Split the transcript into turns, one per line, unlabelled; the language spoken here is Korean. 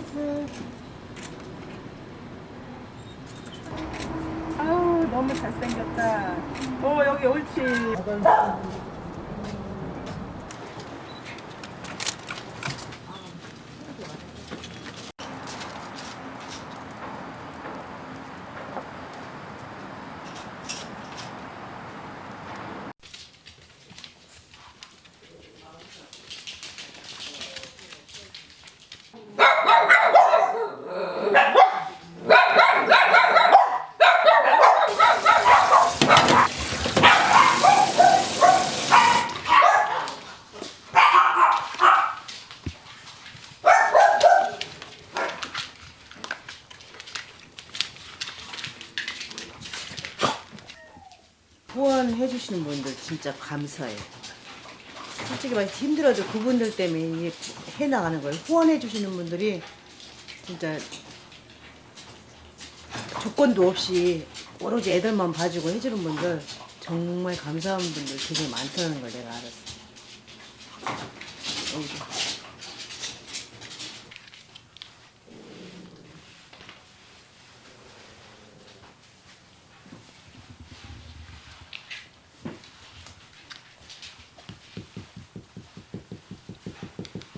크스. 아우 너무 잘생겼다. 어 여기 옳지.
후원해 주시는 분들 진짜 감사해요. 솔직히 말해서 힘들어도 그분들 때문에 이게 해 나가는 거예요. 후원해 주시는 분들이 진짜 조건도 없이 오로지 애들만 봐주고 해주는 분들 정말 감사한 분들 되게 많다는 걸 내가 알았어. 여기